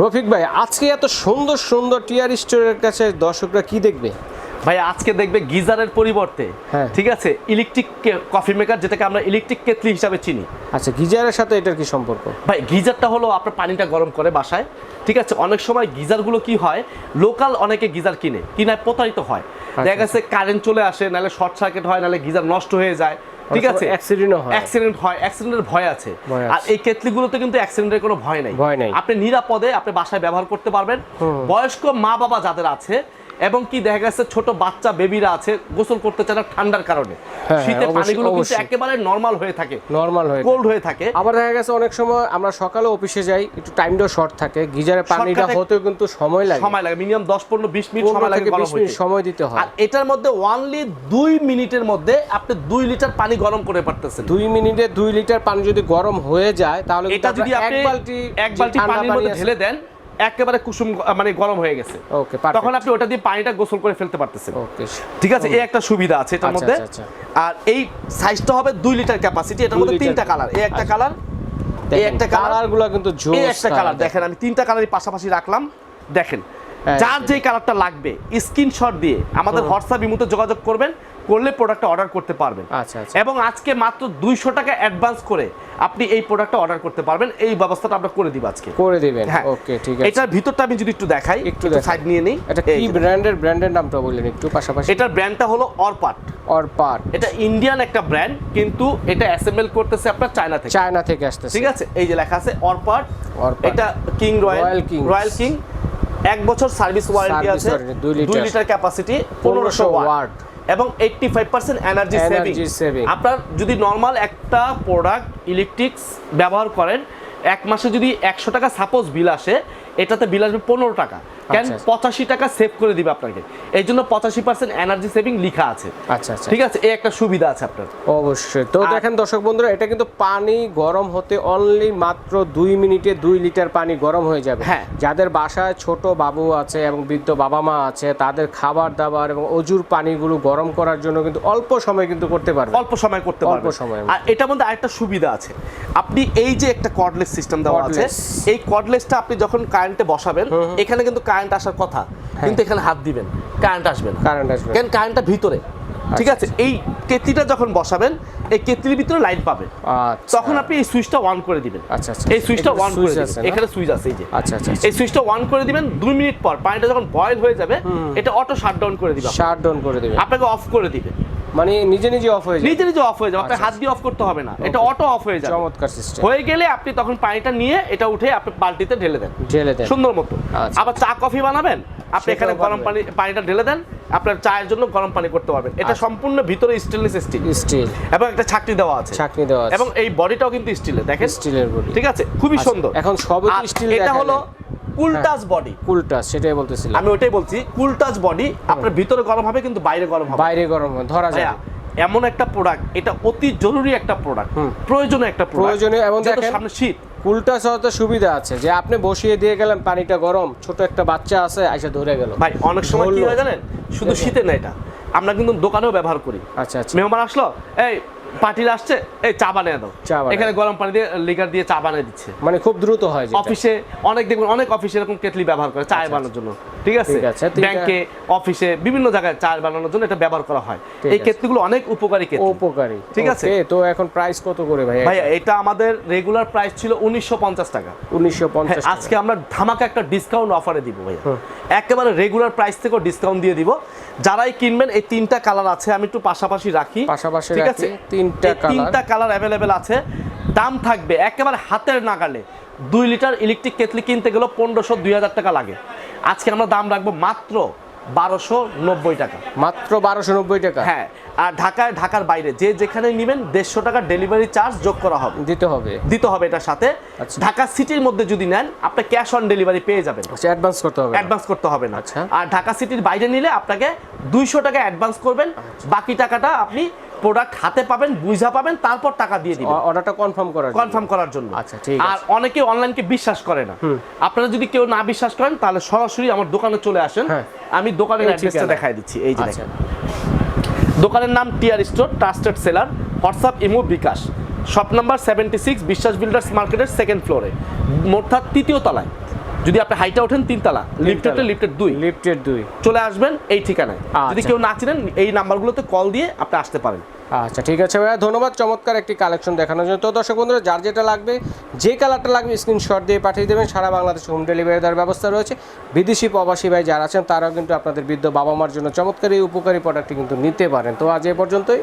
রফিক ভাই আজকে এত সুন্দর সুন্দর টিয়ার স্টোরের কাছে দর্শকরা কি দেখবে? ভাই আজকে দেখবে গিজারের পরিবর্তে হ্যাঁ। ঠিক আছে? ইলেকট্রিক কফি মেকার যেটাকে আমরা ইলেকট্রিক কেতলি হিসাবে চিনি। আচ্ছা গিজারের সাথে এটার কি সম্পর্ক? ভাই গিজারটা হলো আপনার পানিটা গরম করে বাসায় ঠিক আছে? অনেক সময় গিজারগুলো কি হয় লোকাল অনেকে গিজার কিনে কিনায় প্রতারিত হয়। দেখা গেছে কারেন্ট চলে আসে নাহলে শর্ট সার্কিট হয় নাহলে গিজার নষ্ট হয়ে যায়। ঠিক আছে? অ্যাক্সিডেন্টও হয়। অ্যাক্সিডেন্ট হয় অ্যাক্সিডেন্টের ভয় আছে। আর। এই কেতলিগুলোতে কিন্তু অ্যাক্সিডেন্টের কোনো ভয় নাই। ভয় নাই। আপনি নিরাপদে আপনি বাসায় ব্যবহার করতে পারবেন। বয়স্ক মা বাবা যাদের আছে এবং কি দেখা গেছে ছোট বাচ্চা বেবিরা আছে গোসল করতে চায় না ঠান্ডার কারণে। হ্যাঁ, শীতে পানিগুলো কিন্তু একেবারে নর্মাল হয়ে থাকে নর্মাল হয়ে কোল্ড হয়ে থাকে। আবার দেখা গেছে অনেক সময় আমরা সকালে অফিসে যাই একটু টাইমটাও শর্ট থাকে গিজারের পানিটা হতেও কিন্তু সময় লাগে। সময় লাগে মিনিমাম দশ পনেরো বিশ মিনিট সময় লাগে গরম বিশ মিনিট সময় দিতে হয়। আর এটার মধ্যে ওয়ানলি দুই মিনিটের মধ্যে আপনি দুই লিটার পানি গরম করে পারতেছেন। দুই মিনিটে দুই লিটার পানি যদি গরম হয়ে যায় তাহলে এটা যদি আপনি এক বালতি এক বালতি পানির মধ্যে ঢেলে দেন একেবারে কুসুম মানে গরম হয়ে গেছে। ওকে তখন আপনি ওটা দিয়ে পানিটা গোসল করে ফেলতে পারতেছেন। ওকে ঠিক আছে এই একটা সুবিধা আছে এটার আচ্ছা, মধ্যে। আচ্ছা, আর এই সাইজটা হবে দুই লিটার ক্যাপাসিটি এটার মধ্যে তিনটা কালার এই একটা কালার এই একটা কালারগুলো কিন্তু জোস একটা কালার দেখেন। আমি তিনটা কালারই পাশাপাশি রাখলাম। দেখেন যার যেই কালারটা লাগবে স্ক্রিনশট দিয়ে আমাদের হোয়াটসঅ্যাপ ইমুতে যোগাযোগ করবেন করলে প্রোডাক্টটা অর্ডার করতে পারবেন। আচ্ছা, আচ্ছা। এবং আজকে মাত্র দুইশো টাকা অ্যাডভান্স করে আপনি এই প্রোডাক্টটা অর্ডার করতে পারবেন এই ব্যবস্থাটা আমরা করে দিব আজকে। করে দিবেন হ্যাঁ। ওকে ঠিক আছে। এটার ভিতরটা আমি যদি একটু দেখাই একটু সাইড নিয়ে নেই। এটা কি ব্র্যান্ডের ব্র্যান্ডের নামটা বললেন একটু পাশাপাশি? এটার ব্র্যান্ডটা হলো অরপাট অর পার্ট এটা ইন্ডিয়ান একটা ব্র্যান্ড কিন্তু এটা অ্যাসেম্বল করতেছে আপনার চায়না থেকে। চায়না থেকে আসতেছে। ঠিক আছে? এই যে লেখা আছে অরপাট অরপাট। এটা king royal Royal King। Royal king এক বছর সার্ভিস ওয়ারেন্টি আছে দুই লিটার। ক্যাপাসিটি 1500 পনেরোশো ওয়াট। এবং eighty five percent energy saving আপনার যদি নর্মাল একটা প্রোডাক্ট ইলেকট্রিক্স ব্যবহার করেন এক মাসে যদি একশো টাকা সাপোজ বিল আসে এটাতে বিল আসবে পনেরো টাকা। কেন আচ্ছা। পঁচাশি টাকা সেভ করে দিবে আপনাকে। এই জন্য পঁচাশি পার্সেন্ট এনার্জি সেভিং লিখা আছে। আচ্ছা আচ্ছা। ঠিক আছে? এই একটা সুবিধা আছে আপনার। অবশ্যই। তো দেখেন দর্শক বন্ধুরা এটা কিন্তু পানি গরম হতে অনলি মাত্র দুই মিনিটে দুই লিটার পানি গরম হয়ে যাবে। হ্যাঁ। যাদের বাসায় ছোট বাবু আছে এবং বৃদ্ধ বাবা মা আছে তাদের খাবার দাবার এবং অজুর পানিগুলো গরম করার জন্য কিন্তু অল্প সময় কিন্তু করতে পারবে অল্প সময় করতে অল্প পারবেন। সময়ের আর এটার মধ্যে আরেকটা সুবিধা আছে। আপনি এই যে একটা কর্ডলেস সিস্টেম দেওয়া আছে। এই কর্ডলেসটা আপনি যখন কারেন্টে বসাবেন এখানে কিন্তু কারেন্ট আসার কথা কিন্তু এখানে হাত দিবেন কারেন্ট আসবে না। কারেন্ট আসবে কেন? কারেন্টটা ভিতরে ঠিক আছে? এই কেতলিটা যখন বসাবেন এই কেতলির ভিতরে লাইট পাবে আচ্ছা। তখন আপনি এই সুইচটা অন করে দিবেন। আচ্ছা, আচ্ছা। এই সুইচটা অন করে দিবেন। এখানে সুইচ আছে এই যে। আচ্ছা আচ্ছা এই সুইচটা অন করে দিবেন দুই মিনিট পর। পানিটা যখন বয়েল হয়ে যাবে এটা অটো শাট ডাউন করে দিবে শাট ডাউন করে দিবে আপনাকে অফ করে দিবে মানে নিজে নিজে অফ হয়ে যাবে। নিজে নিজে অফ হয়ে যাবে আপনার আচ্ছা, হাত দিয়ে অফ করতে হবে না। এটা অটো অফ হয়ে যাবে। চমৎকার সিস্টেম হয়ে গেলে আপনি তখন পানিটা নিয়ে এটা উঠে আপনি বালতিতে ঢেলে দেন। ঢেলে দেন। সুন্দর মতো। আচ্ছা। আবার চা কফি বানাবেন আপনি এখানে গরম পানি পানিটা ঢেলে দেন আপনার চায়ের জন্য গরম পানি করতে পারবেন। এটা আচ্ছা। সম্পূর্ণ ভিতরে স্টেনলেস স্টিল স্টিল এবং একটা ছাকনি দেওয়া আছে। চাকনি দেওয়া আছে। এবং এই বডিটাও কিন্তু স্টিলের দেখেন? স্টিলের বডি ঠিক আছে? খুবই আচ্ছা, সুন্দর। এখন সবই আর এটা হলো কুলটাস বডি কুলটা সেটাই বলতেছিলাম। আমি ওটাই বলছি কুলটাস বডি আপনার ভিতরে গরম হবে কিন্তু বাইরে গরম হবে। বাইরে গরম ধরা যায় এমন একটা প্রোডাক্ট এটা অতি জরুরি একটা প্রোডাক্ট। প্রয়োজনীয় একটা। প্রয়োজনীয় এবং দেখেন- সামনে শীত। কুলটা সহতে সুবিধা আছে যে আপনি বসিয়ে দিয়ে গেলেন পানিটা গরম ছোট একটা বাচ্চা আছে আইসা ধরে গেল। ভাই অনেক সময় কি হয় জানেন? শুধু শীতে না এটা। আমরা কিন্তু দোকানেও ব্যবহার করি। আচ্ছা আচ্ছা। মেহমান আসলো এই পার্টির আসছে এই চা বানিয়ে দাও। চা এখানে গরম পানি দিয়ে লিকার দিয়ে চা বানিয়ে দিচ্ছে। মানে খুব দ্রুত হয় অফিসে অনেক দেখবেন অনেক অফিসে এরকম কেটলি ব্যবহার করে চা বানানোর জন্য। ঠিক আছে? ব্যাংকে অফিসে বিভিন্ন জায়গায় চা বানানোর জন্য এটা ব্যবহার করা হয়। এই। কেটলিগুলো অনেক উপকারী কেটলি উপকারী। ঠিক আছে। তো এখন প্রাইস কত করে ভাই? ভাই এটা আমাদের রেগুলার প্রাইস ছিল উনিশশো পঞ্চাশ টাকা। উনিশশো হ্যাঁ, পঞ্চাশ আজকে আমরা ধামাকা একটা ডিসকাউন্ট অফারে দিব ভাইয়া। একেবারে রেগুলার প্রাইস থেকেও ডিসকাউন্ট দিয়ে দিব। যারাই কিনবেন এই তিনটা কালার আছে আমি একটু পাশাপাশি রাখি। পাশাপাশি ঠিক আছে? তিনটা তিনটা কালার অ্যাভেলেবেল আছে। দাম থাকবে একেবারে হাতের নাগালে। দুই লিটার ইলেকট্রিক কেতলি কিনতে গেলেও পনেরোশো দুই হাজার টাকা লাগে। আজকে আমরা দাম রাখব মাত্র বারোশো নব্বই টাকা। মাত্র বারোশো নব্বই টাকা। হ্যাঁ আর ঢাকায় ঢাকার বাইরে যে যেখানে নেবেন দেড়শো টাকা ডেলিভারি চার্জ যোগ করা হবে দিতে হবে দিতে হবে এটার সাথে আচ্ছা। ঢাকা সিটির মধ্যে যদি নেন আপনি ক্যাশ অন ডেলিভারি পেয়ে যাবেন আচ্ছা অ্যাডভান্স করতে হবে। অ্যাডভান্স করতে হবে না আচ্ছা। আর ঢাকা সিটির বাইরে নিলে আপনাকে দুইশো টাকা অ্যাডভান্স করবেন আচ্ছা। বাকি টাকাটা আপনি প্রোডাক্ট হাতে পাবেন বুঝা পাবেন তারপর টাকা দিয়ে দিবেন অর্ডারটা কনফার্ম করার জন্য। কনফার্ম করার জন্য আচ্ছা, ঠিক আর। অনেকে অনলাইনকে বিশ্বাস করে না আপনারা যদি কেউ না বিশ্বাস করেন তাহলে সরাসরি আমার দোকানে চলে আসেন হ্যাঁ। আমি দোকানের অ্যাড্রেসটা দেখাই দিচ্ছি এই যে আচ্ছা দেখেন। দোকানের নাম TR store trusted seller WhatsApp imo bKash. Shop number seventy six Biswas builders মার্কেটের সেকেন্ড ফ্লোরে অর্থাৎ তৃতীয় তলায়। যদি আপনি হাইটা ওঠেন তিনতলা। লিফটেড লিফটেড দুই। লিফটেড দুই। চলে আসবেন এই ঠিকানায়। যদি আচ্ছা। কেউ না চিনেন এই নাম্বারগুলোতে কল দিয়ে আপনি আসতে পারেন। আচ্ছা ঠিক আছে ভাইয়া, ধন্যবাদ। চমৎকার একটি কালেকশন দেখানোর জন্য। তো দর্শক বন্ধুরা, যার যেটা লাগবে, যে কালারটা লাগবে স্ক্রিনশট দিয়ে পাঠিয়ে দেবেন। সারা বাংলাদেশে হোম ডেলিভারি দেওয়ার ব্যবস্থা রয়েছে। বিদেশি প্রবাসী ভাই যারা আছেন, তারাও কিন্তু আপনাদের বৃদ্ধ বাবা মার জন্য চমৎকার এই উপকারী প্রোডাক্টটি কিন্তু নিতে পারেন। তো আজ এ পর্যন্তই।